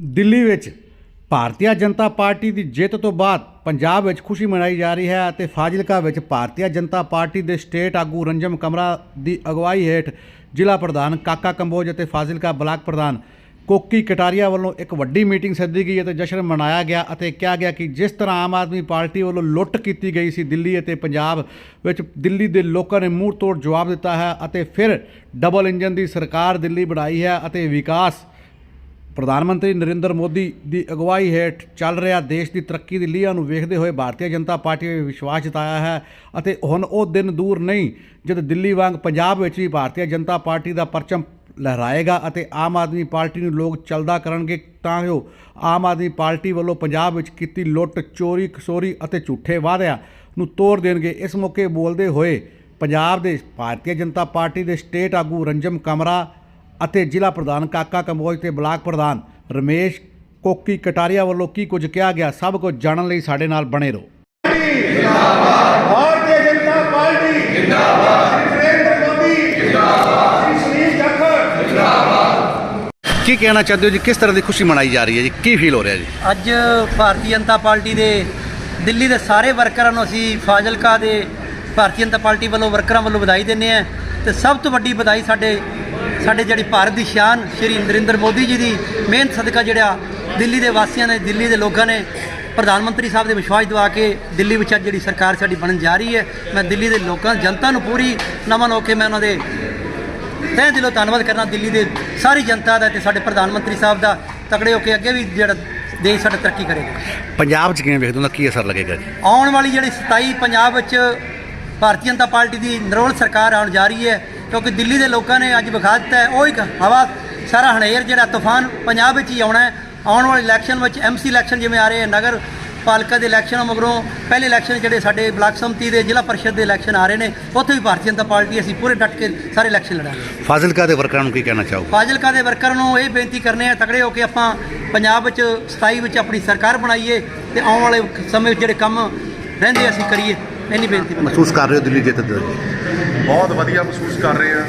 ਦਿੱਲੀ ਵਿੱਚ ਭਾਰਤੀ ਜਨਤਾ ਪਾਰਟੀ ਦੀ ਜਿੱਤ ਤੋਂ ਬਾਅਦ ਪੰਜਾਬ ਵਿੱਚ ਖੁਸ਼ੀ ਮਨਾਈ ਜਾ ਰਹੀ ਹੈ ਅਤੇ ਫਾਜ਼ਿਲਕਾ ਵਿੱਚ ਭਾਰਤੀ ਜਨਤਾ ਪਾਰਟੀ ਦੇ ਸਟੇਟ ਆਗੂ ਰੰਜਮ ਕਮਰਾ ਦੀ ਅਗਵਾਈ ਹੇਠ ਜ਼ਿਲ੍ਹਾ ਪ੍ਰਧਾਨ ਕਾਕਾ ਕੰਬੋਜ ਅਤੇ ਫਾਜ਼ਿਲਕਾ ਬਲਾਕ ਪ੍ਰਧਾਨ ਕੋਕੀ ਕਟਾਰੀਆ ਵੱਲੋਂ ਇੱਕ ਵੱਡੀ ਮੀਟਿੰਗ ਸੱਦੀ ਗਈ ਅਤੇ ਜਸ਼ਨ ਮਨਾਇਆ ਗਿਆ ਅਤੇ ਕਿਹਾ ਗਿਆ ਕਿ ਜਿਸ ਤਰ੍ਹਾਂ ਆਮ ਆਦਮੀ ਪਾਰਟੀ ਵੱਲੋਂ ਲੁੱਟ ਕੀਤੀ ਗਈ ਸੀ ਦਿੱਲੀ ਅਤੇ ਪੰਜਾਬ ਵਿੱਚ ਦਿੱਲੀ ਦੇ ਲੋਕਾਂ ਨੇ ਮੂੰਹ ਤੋੜ ਜਵਾਬ ਦਿੱਤਾ ਹੈ ਅਤੇ ਫਿਰ ਡਬਲ ਇੰਜਨ ਦੀ ਸਰਕਾਰ ਦਿੱਲੀ ਬਣਾਈ ਹੈ ਅਤੇ ਵਿਕਾਸ ਪ੍ਰਧਾਨ ਮੰਤਰੀ ਨਰਿੰਦਰ ਮੋਦੀ ਦੀ ਅਗਵਾਈ ਹੇਠ ਚੱਲ ਰਿਹਾ ਦੇਸ਼ ਦੀ ਤਰੱਕੀ ਦੀ ਲੀਹਾਂ ਨੂੰ ਵੇਖਦੇ ਹੋਏ ਭਾਰਤੀ ਜਨਤਾ ਪਾਰਟੀ ਨੇ ਵਿਸ਼ਵਾਸ ਜਤਾਇਆ ਹੈ ਅਤੇ ਹੁਣ ਉਹ ਦਿਨ ਦੂਰ ਨਹੀਂ, ਜਦ ਦਿੱਲੀ ਵਾਂਗ ਪੰਜਾਬ ਵਿੱਚ ਵੀ ਭਾਰਤੀ ਜਨਤਾ ਪਾਰਟੀ ਦਾ ਪਰਚਮ ਲਹਿਰਾਏਗਾ ਅਤੇ ਆਮ ਆਦਮੀ ਪਾਰਟੀ ਨੂੰ ਲੋਕ ਚੱਲਦਾ ਕਰਨਗੇ ਤਾਂ ਜੋ ਆਮ ਆਦਮੀ ਪਾਰਟੀ ਵੱਲੋਂ ਪੰਜਾਬ ਵਿੱਚ ਕੀਤੀ ਲੁੱਟ, ਚੋਰੀ ਖਸੋਰੀ ਅਤੇ ਝੂਠੇ ਵਾਅਦਿਆਂ ਨੂੰ ਤੋੜ ਦੇਣਗੇ। ਇਸ ਮੌਕੇ ਬੋਲਦੇ ਹੋਏ ਪੰਜਾਬ ਦੇ ਭਾਰਤੀ ਜਨਤਾ ਪਾਰਟੀ ਦੇ ਸਟੇਟ ਆਗੂ ਰੰਜਮ ਕਮਰਾ ਅਤੇ ਜ਼ਿਲ੍ਹਾ ਪ੍ਰਧਾਨ ਕਾਕਾ ਕੰਬੋਜ ਤੇ ਬਲਾਕ ਪ੍ਰਧਾਨ ਰਮੇਸ਼ ਕੋਕੀ ਕਟਾਰੀਆ ਵੱਲੋਂ ਕੀ ਕੁਝ ਕਿਹਾ ਗਿਆ ਸਭ ਕੁਝ ਜਾਣਨ ਲਈ ਸਾਡੇ ਨਾਲ ਬਣੇ ਰਹੋ। ਕੀ ਕਹਿਣਾ ਚਾਹਦੇ ਹੋ ਜੀ? ਕਿਸ ਤਰ੍ਹਾਂ ਦੀ ਖੁਸ਼ੀ ਮਨਾਈ ਜਾ ਰਹੀ ਹੈ ਜੀ? ਕੀ ਫੀਲ ਹੋ ਰਿਹਾ ਜੀ? ਅੱਜ ਭਾਰਤੀ ਜਨਤਾ ਪਾਰਟੀ ਦੇ ਦਿੱਲੀ ਦੇ ਸਾਰੇ ਵਰਕਰਾਂ ਨੂੰ ਅਸੀਂ ਫਾਜ਼ਿਲਕਾ ਦੇ ਭਾਰਤੀ ਜਨਤਾ ਪਾਰਟੀ ਵੱਲੋਂ ਵਰਕਰਾਂ ਵੱਲੋਂ ਵਧਾਈ ਦਿੰਨੇ ਆ ਤੇ ਸਭ ਤੋਂ ਵੱਡੀ ਵਧਾਈ ਸਾਡੇ ਸਾਡੇ ਜਿਹੜੀ ਭਾਰਤ ਦੀ ਸ਼ਾਨ ਸ਼੍ਰੀ ਨਰਿੰਦਰ ਮੋਦੀ ਜੀ ਦੀ ਮਿਹਨਤ ਸਦਕਾ ਜਿਹੜਾ ਦਿੱਲੀ ਦੇ ਵਾਸੀਆਂ ਨੇ ਦਿੱਲੀ ਦੇ ਲੋਕਾਂ ਨੇ ਪ੍ਰਧਾਨ ਮੰਤਰੀ ਸਾਹਿਬ ਦੇ ਵਿਸ਼ਵਾਸ ਦਿਵਾ ਕੇ ਦਿੱਲੀ ਵਿੱਚ ਜਿਹੜੀ ਸਰਕਾਰ ਸਾਡੀ ਬਣਨ ਜਾ ਰਹੀ ਹੈ ਮੈਂ ਦਿੱਲੀ ਦੇ ਲੋਕਾਂ ਜਨਤਾ ਨੂੰ ਪੂਰੀ ਨਮਨ ਹੋ ਕੇ ਮੈਂ ਉਹਨਾਂ ਦੇ ਤਹਿ ਦਿਲੋਂ ਧੰਨਵਾਦ ਕਰਨਾ। ਦਿੱਲੀ ਦੇ ਸਾਰੀ ਜਨਤਾ ਦਾ ਤੇ ਸਾਡੇ ਪ੍ਰਧਾਨ ਮੰਤਰੀ ਸਾਹਿਬ ਦਾ ਤਕੜੇ ਹੋ ਕੇ ਅੱਗੇ ਵੀ ਜਿਹੜਾ ਦੇਸ਼ ਸਾਡਾ ਤਰੱਕੀ ਕਰੇਗਾ। ਪੰਜਾਬ 'ਚ ਕਿਵੇਂ ਵੇਖਦੇ ਹੋ? ਕੀ ਅਸਰ ਲੱਗੇਗਾ ਜੀ? ਆਉਣ ਵਾਲੀ ਜਿਹੜੀ 27 ਪੰਜਾਬ ਵਿੱਚ ਭਾਰਤੀ ਜਨਤਾ ਪਾਰਟੀ ਦੀ ਨਿਰੋਲ ਸਰਕਾਰ ਆਉਣ ਜਾ ਰਹੀ ਹੈ ਕਿਉਂਕਿ ਦਿੱਲੀ ਦੇ ਲੋਕਾਂ ਨੇ ਅੱਜ ਵਿਖਾ ਦਿੱਤਾ ਹੈ ਉਹ ਇੱਕ ਹਵਾ ਸਾਰਾ ਹਨੇਰ ਜਿਹੜਾ ਤੂਫਾਨ ਪੰਜਾਬ ਵਿੱਚ ਹੀ ਆਉਣਾ ਹੈ। ਆਉਣ ਵਾਲੇ ਇਲੈਕਸ਼ਨ ਵਿੱਚ ਐਮਸੀ ਇਲੈਕਸ਼ਨ ਜਿਵੇਂ ਆ ਰਹੇ ਹੈ ਨਗਰ ਪਾਲਿਕਾ ਦੇ ਇਲੈਕਸ਼ਨ ਮਗਰੋਂ ਪਹਿਲੇ ਇਲੈਕਸ਼ਨ ਜਿਹੜੇ ਸਾਡੇ ਬਲਾਕ ਸੰਮਤੀ ਦੇ ਜ਼ਿਲ੍ਹਾ ਪਰਿਸ਼ਦ ਦੇ ਇਲੈਕਸ਼ਨ ਆ ਰਹੇ ਨੇ ਉੱਥੇ ਵੀ ਭਾਰਤੀ ਜਨਤਾ ਪਾਰਟੀ ਅਸੀਂ ਪੂਰੇ ਡਟ ਕੇ ਸਾਰੇ ਇਲੈਕਸ਼ਨ ਲੜਾਂਗੇ। ਫਾਜ਼ਿਲਕਾ ਦੇ ਵਰਕਰਾਂ ਨੂੰ ਕੀ ਕਹਿਣਾ ਚਾਹੋ ਫਾਜ਼ਿਲਕਾ ਦੇ ਵਰਕਰਾਂ ਨੂੰ ਇਹ ਬੇਨਤੀ ਕਰਨੇ ਆ ਤਕੜੇ ਹੋ ਕੇ ਆਪਾਂ ਪੰਜਾਬ ਵਿੱਚ 27 ਵਿੱਚ ਆਪਣੀ ਸਰਕਾਰ ਬਣਾਈਏ ਤੇ ਆਉਣ ਵਾਲੇ ਸਮੇਂ ਵਿੱਚ ਜਿਹੜੇ ਕੰਮ ਰਹਿੰਦੇ ਅਸੀਂ ਕਰੀਏ। ਇੰਨੀ ਬੇਨਤੀ ਮਹਿਸੂਸ ਕਰ ਰਹੇ ਹੋ ਦਿੱਲੀ ਜਿੱਤ ਦੇ ਬਹੁਤ ਵਧੀਆ ਮਹਿਸੂਸ ਕਰ ਰਹੇ ਆ।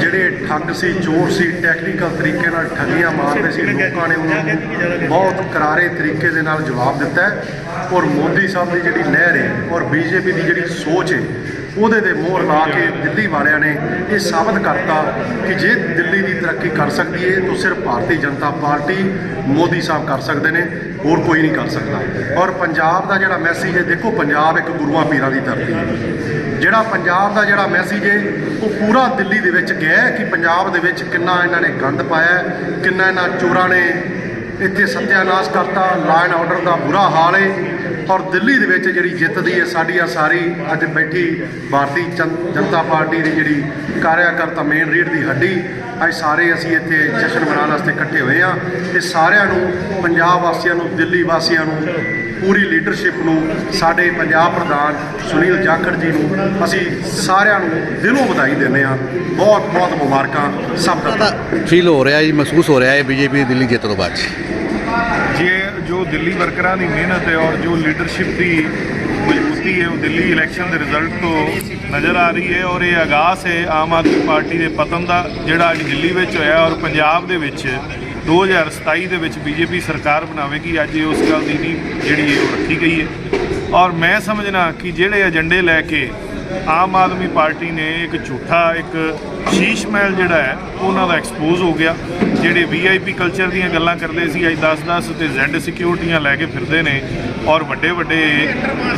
ਜਿਹੜੇ ਠੱਗ ਸੀ ਚੋਰ ਸੀ ਟੈਕਨੀਕਲ ਤਰੀਕੇ ਨਾਲ ਠੱਗੀਆਂ ਮਾਰਦੇ ਸੀ ਲੋਕਾਂ ਨੇ ਉਹਨਾਂ ਨੂੰ ਬਹੁਤ ਕਰਾਰੇ ਤਰੀਕੇ ਦੇ ਨਾਲ ਜਵਾਬ ਦਿੱਤਾ ਹੈ। ਔਰ ਮੋਦੀ ਸਾਹਿਬ ਦੀ ਜਿਹੜੀ ਲਹਿਰ ਹੈ ਔਰ ਬੀਜੇਪੀ ਦੀ ਜਿਹੜੀ ਸੋਚ ਹੈ ਉਹਦੇ ਤੇ ਮੋਹਰ ਲਾ ਕੇ ਦਿੱਲੀ ਵਾਲਿਆਂ ਨੇ ਇਹ ਸਾਬਤ ਕਰਤਾ ਕਿ ਜੇ ਦਿੱਲੀ ਦੀ ਤਰੱਕੀ ਕਰ ਸਕਦੀ ਹੈ ਤਾਂ ਸਿਰਫ ਭਾਰਤੀ ਜਨਤਾ ਪਾਰਟੀ ਮੋਦੀ ਸਾਹਿਬ ਕਰ ਸਕਦੇ ਨੇ, ਹੋਰ ਕੋਈ ਨਹੀਂ ਕਰ ਸਕਦਾ। ਔਰ ਪੰਜਾਬ ਦਾ ਜਿਹੜਾ ਮੈਸੇਜ ਹੈ ਦੇਖੋ ਪੰਜਾਬ ਇੱਕ ਗੁਰੂਆਂ ਪੀਰਾਂ ਦੀ ਧਰਤੀ ਹੈ ਜਿਹੜਾ ਪੰਜਾਬ ਦਾ ਜਿਹੜਾ ਮੈਸੇਜ ਹੈ ਉਹ ਪੂਰਾ ਦਿੱਲੀ ਦੇ ਵਿੱਚ ਗਿਆ ਕਿ ਪੰਜਾਬ ਦੇ ਵਿੱਚ ਕਿੰਨਾ ਇਹਨਾਂ ਨੇ ਗੰਦ ਪਾਇਆ ਕਿੰਨਾ ਇਹਨਾਂ ਚੋਰਾਂ ਨੇ ਇੱਥੇ ਸੱਤਿਆਨਾਸ਼ ਕਰਤਾ ਲਾਅ ਐਂਡ ਆਰਡਰ ਦਾ ਬੁਰਾ ਹਾਲ ਹੈ ਔਰ ਦਿੱਲੀ ਦੇ ਵਿੱਚ ਜਿਹੜੀ ਜਿੱਤਦੀ ਹੈ ਸਾਡੀ ਆ ਸਾਰੀ ਅੱਜ ਬੈਠੀ ਭਾਰਤੀ ਜਨ- ਜਨਤਾ ਪਾਰਟੀ ਦੀ ਜਿਹੜੀ ਕਾਰਿਆਕਰਤਾ ਮੇਨ ਰੀਡ ਦੀ ਹੱਡੀ, ਅੱਜ ਸਾਰੇ ਅਸੀਂ ਇੱਥੇ ਜਸ਼ਨ ਮਨਾਉਣ ਵਾਸਤੇ ਇਕੱਠੇ ਹੋਏ ਆ ਤੇ ਸਾਰਿਆਂ ਨੂੰ, ਪੰਜਾਬ ਵਾਸੀਆਂ ਨੂੰ, ਦਿੱਲੀ ਵਾਸੀਆਂ ਨੂੰ, ਪੂਰੀ ਲੀਡਰਸ਼ਿਪ ਨੂੰ, ਸਾਡੇ ਪੰਜਾਬ ਪ੍ਰਧਾਨ ਸੁਨੀਲ ਜਾਖੜ ਜੀ ਨੂੰ, ਅਸੀਂ ਸਾਰਿਆਂ ਨੂੰ ਦਿਲੋਂ ਵਧਾਈ ਦਿੰਦੇ ਆ ਬਹੁਤ ਬਹੁਤ ਮੁਬਾਰਕਾਂ ਸਭ ਦਾ ਫੀਲ ਹੋ ਰਿਹਾ ਜੀ, ਮਹਿਸੂਸ ਹੋ ਰਿਹਾ ਹੈ ਬੀਜੇਪੀ ਦਿੱਲੀ ਜਿੱਤ ਤੋਂ ਬਾਅਦ ਜੋ ਦਿੱਲੀ ਵਰਕਰਾਂ ਦੀ ਮਿਹਨਤ ਹੈ ਔਰ ਜੋ ਲੀਡਰਸ਼ਿਪ ਦੀ ਮਜ਼ਬੂਤੀ ਹੈ, ਉਹ ਦਿੱਲੀ ਇਲੈਕਸ਼ਨ ਦੇ ਰਿਜ਼ਲਟ ਤੋਂ ਨਜ਼ਰ ਆ ਰਹੀ ਹੈ ਔਰ ਇਹ ਆਗਾਜ਼ ਹੈ ਆਮ ਆਦਮੀ ਪਾਰਟੀ ਦੇ ਪਤਨ ਦਾ, ਜਿਹੜਾ ਅੱਜ ਦਿੱਲੀ ਵਿੱਚ ਹੋਇਆ ਔਰ ਪੰਜਾਬ ਦੇ ਵਿੱਚ 2027 ਦੇ ਵਿੱਚ ਬੀਜੇਪੀ ਸਰਕਾਰ ਬਣਾਵੇਗੀ, ਅੱਜ ਇਹ ਉਸ ਗੱਲ ਦੀ ਨੀਂਹ ਜਿਹੜੀ ਹੈ ਉਹ ਰੱਖੀ ਗਈ ਹੈ। ਔਰ ਮੈਂ ਸਮਝਣਾ ਕਿ ਜਿਹੜੇ ਏਜੰਡੇ ਲੈ ਕੇ ਆਮ ਆਦਮੀ ਪਾਰਟੀ ਨੇ ਇੱਕ ਝੂਠਾ, ਇੱਕ ਸ਼ੀਸ਼ ਮਹਿਲ ਜਿਹੜਾ ਹੈ, ਉਹਨਾਂ ਦਾ ਐਕਸਪੋਜ਼ ਹੋ ਗਿਆ। ਜਿਹੜੇ ਵੀਆਈਪੀ ਕਲਚਰ ਦੀਆਂ ਗੱਲਾਂ ਕਰਦੇ ਸੀ, ਅੱਜ 10-10 ਤੇ ਜ਼ੈਡ ਸਿਕਿਉਰਿਟੀਆਂ ਲੈ ਕੇ ਫਿਰਦੇ ਨੇ, ਔਰ ਵੱਡੇ ਵੱਡੇ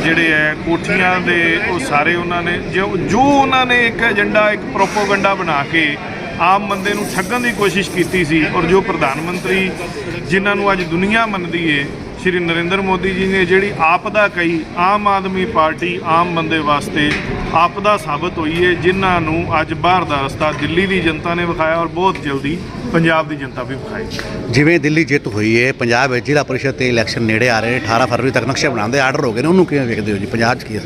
ਜਿਹੜੇ ਹੈ, ਕੋਠੀਆਂ ਦੇ, ਉਹ ਸਾਰੇ ਉਹਨਾਂ ਨੇ, ਜੋ ਜੋ ਉਹਨਾਂ ਨੇ ਇੱਕ ਏਜੰਡਾ, ਇੱਕ ਪ੍ਰੋਪੋਗੰਡਾ ਬਣਾ ਕੇ ਆਮ ਬੰਦੇ ਨੂੰ ਠੱਗਣ ਦੀ ਕੋਸ਼ਿਸ਼ ਕੀਤੀ ਸੀ, ਔਰ ਜੋ ਪ੍ਰਧਾਨ ਮੰਤਰੀ ਜਿਨ੍ਹਾਂ ਨੂੰ ਅੱਜ ਦੁਨੀਆ ਮੰਨਦੀ ਏ ਸ਼੍ਰੀ ਨਰਿੰਦਰ ਮੋਦੀ ਜੀ ਨੇ ਜਿਹੜੀ ਆਪਦਾ ਕਹੀ ਆਮ ਆਦਮੀ ਪਾਰਟੀ ਆਮ ਬੰਦੇ ਵਾਸਤੇ ਆਪਦਾ ਸਾਬਤ ਹੋਈ ਹੈ ਜਿਨ੍ਹਾਂ ਨੂੰ ਅੱਜ ਬਾਹਰ ਦਾ ਰਸਤਾ ਦਿੱਲੀ ਦੀ ਜਨਤਾ ਨੇ ਵਿਖਾਇਆ ਔਰ ਬਹੁਤ ਜਲਦੀ ਪੰਜਾਬ ਦੀ ਜਨਤਾ ਵੀ ਵਿਖਾਏਗੀ ਜਿਵੇਂ ਦਿੱਲੀ ਜਿੱਤ ਹੋਈ ਹੈ ਪੰਜਾਬ ਵਿੱਚ ਜ਼ਿਲ੍ਹਾ ਪਰਿਸ਼ਦ ਤੇ ਇਲੈਕਸ਼ਨ ਨੇੜੇ ਆ ਰਹੇ ਨੇ 18 ਫਰਵਰੀ ਤੱਕ ਨਕਸ਼ੇ ਬਣਾਉਂਦੇ ਆਰਡਰ ਹੋ ਗਏ ਨੇ ਉਹਨੂੰ ਕਿਵੇਂ ਵੇਖਦੇ ਹੋ ਜੀ ਪੰਜਾਬ 'ਚ ਕੀ ਹੈ?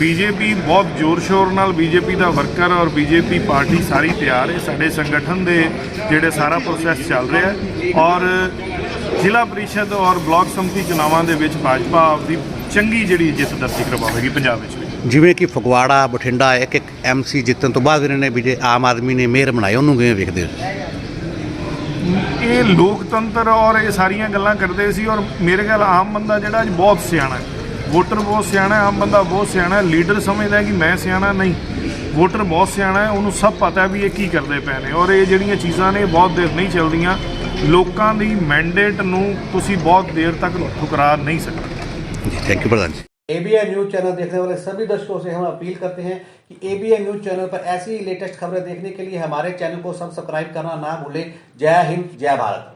ਬੀਜੇਪੀ ਬਹੁਤ ਜ਼ੋਰ ਸ਼ੋਰ ਨਾਲ ਬੀਜੇਪੀ ਦਾ ਵਰਕਰ ਔਰ ਬੀਜੇਪੀ ਪਾਰਟੀ ਸਾਰੀ ਤਿਆਰ ਹੈ ਸਾਡੇ ਸੰਗਠਨ ਦੇ ਜਿਹੜੇ ਸਾਰਾ ਪ੍ਰੋਸੈਸ ਚੱਲ ਰਿਹਾ ਔਰ ਜ਼ਿਲ੍ਹਾ ਪਰਿਸ਼ਦ ਔਰ ਬਲਾਕ ਸੰਮਤੀ ਚੁਣਾਵਾਂ ਦੇ ਵਿੱਚ ਭਾਜਪਾ ਆਪਦੀ ਚੰਗੀ ਜਿਹੜੀ ਜਿੱਤ ਦਰਜ ਕਰਵਾਵੇਗੀ ਪੰਜਾਬ ਵਿੱਚ ਵੀ। ਜਿਵੇਂ ਕਿ ਫਗਵਾੜਾ ਬਠਿੰਡਾ ਇੱਕ ਇੱਕ ਐਮਸੀ ਜਿੱਤਣ ਤੋਂ ਬਾਅਦ ਇਹਨਾਂ ਨੇ ਵੀ ਜੇ ਆਮ ਆਦਮੀ ਨੇ ਮੇਅਰ ਬਣਾਏ ਉਹਨੂੰ ਕਿਵੇਂ ਵੇਖਦੇ ਹੋ? ਇਹ ਲੋਕਤੰਤਰ ਔਰ ਇਹ ਸਾਰੀਆਂ ਗੱਲਾਂ ਕਰਦੇ ਸੀ ਔਰ ਮੇਰੇ ਖਿਆਲ ਆਮ ਬੰਦਾ ਜਿਹੜਾ ਅੱਜ ਬਹੁਤ ਸਿਆਣਾ ਹੈ। ਵੋਟਰ ਬਹੁਤ ਸਿਆਣਾ ਹੈ ਆਮ ਬੰਦਾ ਬਹੁਤ ਸਿਆਣਾ ਹੈ। ਲੀਡਰ ਸਮਝਦਾ ਹੈ ਕਿ ਮੈਂ ਸਿਆਣਾ ਨਹੀਂ। ਵੋਟਰ ਬਹੁਤ ਸਿਆਣਾ ਹੈ ਉਹਨੂੰ ਸਭ ਪਤਾ ਵੀ ਇਹ ਕੀ ਕਰਦੇ ਪਏ ਨੇ। ਔਰ ਇਹ ਜਿਹੜੀਆਂ ਚੀਜ਼ਾਂ ਨੇ ਬਹੁਤ ਦੇਰ ਨਹੀਂ ਚੱਲਦੀਆਂ। ਲੋਕਾਂ ਦੀ ਮੈਂਡੇਟ ਨੂੰ ਤੁਸੀਂ ਬਹੁਤ ਦੇਰ ਤੱਕ ਠੁਕਰਾ ਨਹੀਂ ਸਕਦੇ जी थैंक यू प्रधान जी एबीएन न्यूज चैनल देखने वाले सभी दर्शकों से हम अपील करते हैं कि एबीएन न्यूज चैनल पर ऐसी लेटेस्ट खबरें देखने के लिए हमारे चैनल को सब्सक्राइब करना ना भूलें जय हिंद जय भारत